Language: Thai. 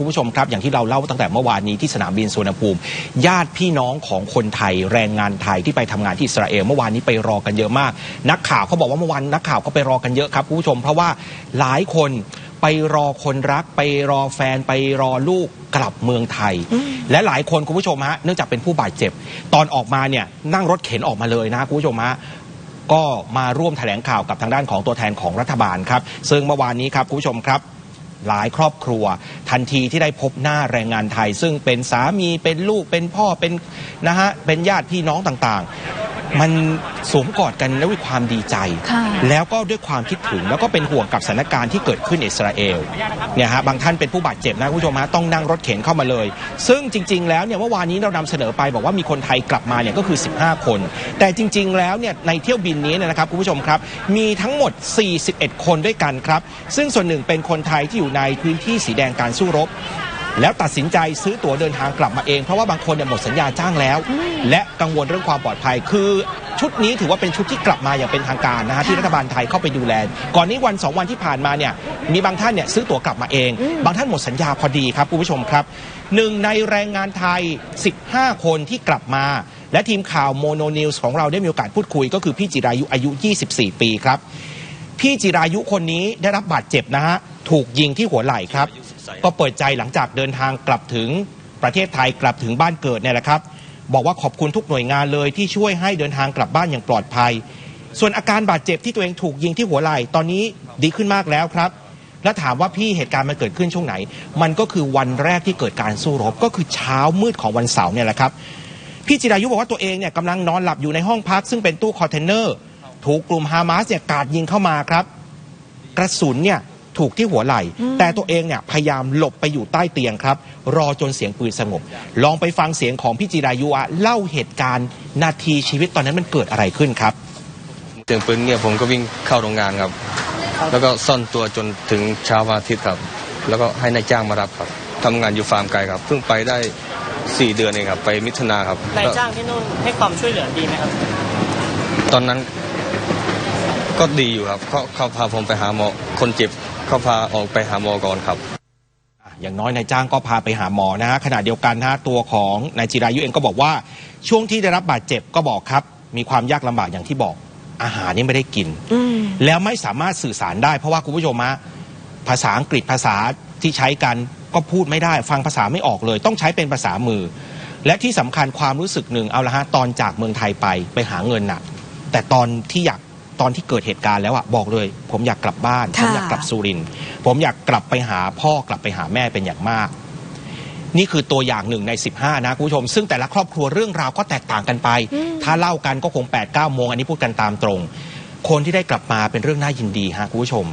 คุณผู้ชมครับ อย่างที่เราเล่าตั้งแต่เมื่อวานนี้ที่สนามบินสุวรรณภูมิ ญาติพี่น้องของคนไทยแรงงานไทยที่ไปทำงานที่อิสราเอลเมื่อวานนี้ไปรอกันเยอะมาก นักข่าวเขาบอกว่าเมื่อวานนักข่าวก็ไปรอกันเยอะครับคุณผู้ชม เพราะว่าหลายคนไปรอคนรัก ไปรอแฟนไปรอลูกกลับเมืองไทย และหลายคนคุณผู้ชมฮะเนื่องจากเป็นผู้บาดเจ็บ ตอนออกมาเนี่ยนั่งรถเข็นออกมาเลยนะคุณผู้ชมฮะก็มาร่วมแถลงข่าวกับทางด้านของตัวแทนของรัฐบาลครับ ซึ่งเมื่อวานนี้ครับคุณผู้ชมครับ หลายครอบครัว ทันทีที่ได้พบหน้าแรงงานไทย ซึ่งเป็นสามีเป็นลูกเป็นพ่อเป็นนะฮะเป็นญาติพี่น้องต่างๆ มันสวมกอดกันด้วยความดีใจค่ะแล้วก็ด้วยความคิดถึงแล้วก็เป็นห่วงกับสถานการณ์ที่เกิดขึ้นในอิสราเอลเนี่ยฮะบางท่านเป็นผู้บาดเจ็บนะคุณผู้ชมฮะต้องนั่งรถเข็นเข้ามาเลย ซึ่งจริง ๆ แล้วเนี่ยเมื่อวานนี้เรานำเสนอไปบอกว่ามีคนไทยกลับมาเนี่ยก็คือ 15 คน แต่จริง ๆ แล้วเนี่ยในเที่ยวบินนี้เนยนะครับคุณผู้ชมครับ มีทั้งหมด 41 คนด้วยกันครับ ซึ่งส่วนหนึ่งเป็นคนไทยที่อยู่ในพื้นที่สีแดงการสู้รบ แล้วตัดสินใจซื้อตั๋วเดินทางกลับมาเอง เพราะว่าบางคนเนี่ยหมดสัญญาจ้างแล้ว และกังวลเรื่องความปลอดภัย คือชุดนี้ถือว่าเป็นชุดที่กลับมาอย่างเป็นทางการนะฮะที่รัฐบาลไทยเข้าไปดูแล ก่อนนี้วันสองวันที่ผ่านมาเนี่ยมีบางท่านเนี่ยซื้อตั๋วกลับมาเอง บางท่านหมดสัญญาพอดีครับคุณผู้ชมครับหนึ่งในแรงงานไทย 15 คนที่กลับมา และทีมข่าวโมโนนิวส์ของเราได้มีโอกาสพูดคุย ก็คือพี่จิรายุอายุ 24 ปีครับ พี่จิรายุคนนี้ได้รับบาดเจ็บนะฮะถูกยิงที่หัวไหล่ครับ ก็เปิดใจหลังจากเดินทางกลับถึงประเทศไทยกลับถึงบ้านเกิดเนี่ยแหละครับ บอกว่าขอบคุณทุกหน่วยงานเลยที่ช่วยให้เดินทางกลับบ้านอย่างปลอดภัย ส่วนอาการบาดเจ็บที่ตัวเองถูกยิงที่หัวไหล่ตอนนี้ดีขึ้นมากแล้วครับแล้วถามว่าพี่เหตุการณ์มันเกิดขึ้นช่วงไหน มันก็คือวันแรกที่เกิดการสู้รบก็คือเช้ามืดของวันเสาร์เนี่ยแหละครับ พี่จิรายุบอกว่าตัวเองเนี่ยกำลังนอนหลับอยู่ในห้องพัก ซึ่งเป็นตู้คอนเทนเนอร์ ถูกกลุ่มฮามาสเนี่ยกราดยิงเข้ามาครับ กระสุนเนี่ยถูกที่หัวไหล่ แต่ตัวเองเนี่ยพยายามหลบไปอยู่ใต้เตียงครับ รอจนเสียงปืนสงบ ลองไปฟังเสียงของพี่จิรายุอะเล่าเหตุการณ์ นาทีชีวิตตอนนั้นมันเกิดอะไรขึ้นครับ เสียงปืนเงียบผมก็วิ่งเข้าโรงงานครับ แล้วก็ซ่อนตัวจนถึงเช้าวันอาทิตย์ครับ แล้วก็ให้นายจ้างมารับครับทำงานอยู่ฟาร์มไก่ครับ เพิ่งไปได้4เดือนเองครับ ไปมิถุนาครับนายก็จ้างที่นู่นให้ความช่วยเหลือดีไหมครับ ตอนนั้น ก็ดีอยู่ครับเขาเขาพาผมไปหาหมอคนเจ็บเขาพาออกไปหาหมอก่อนครับ อย่างน้อยนายจ้างก็พาไปหาหมอนะฮะขณะเดียวกันนะฮะตัวของนายจิรายุเองก็บอกว่าช่วงที่ได้รับบาดเจ็บก็บอกครับ มีความยากลำบากอย่างที่บอก อาหารนี่ไม่ได้กิน อืม แล้วไม่สามารถสื่อสารได้ เพราะว่าคุณผู้ชมฮะภาษาอังกฤษภาษาที่ใช้กันก็พูดไม่ได้ ฟังภาษาไม่ออกเลย ต้องใช้เป็นภาษามือ และที่สำคัญความรู้สึกหนึ่งเอาละฮะตอนจากเมืองไทยไปไปหาเงินน่ะแต่ตอนที่อยาก ตอนที่เกิดเหตุการณ์แล้วอะบอกเลย ผมอยากกลับบ้าน ผมค่ะอยากกลับสุรินทร์ผมอยากกลับไปหาพ่อกลับไปหาแม่เป็นอย่างมาก นี่คือตัวอย่างหนึ่งใน 15 นะคุณผู้ชม ซึ่งแต่ละครอบครัวเรื่องราวก็แตกต่างกันไป ถ้าเล่ากันก็คง8 9โมงอันนี้พูดกันตามตรง คนที่ได้กลับมาเป็นเรื่องน่ายินดีฮะคุณผู้ชม